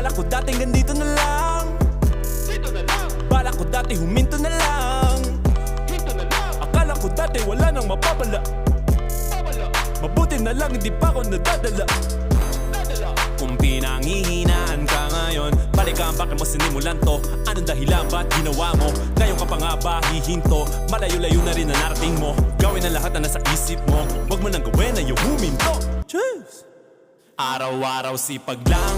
Kala ko dati ganito na lang. Dito na lang, Bala ko dati huminto na lang. Dito na lang, Akala ko dati wala nang mapapala. Babala, Mabuti na lang hindi pa ako nadadala. Dadala, Kung pinanghihinaan ka ngayon Balikan bakit mo sinimulan to? Anong dahilan ba't ginawa mo? Ngayon ka pa nga ba hihinto? Malayo-layo na rin na narating mo. Gawin ang lahat na nasa isip mo. Huwag mo nang gawin na yung huminto. Cheers! Araw-araw sipag lang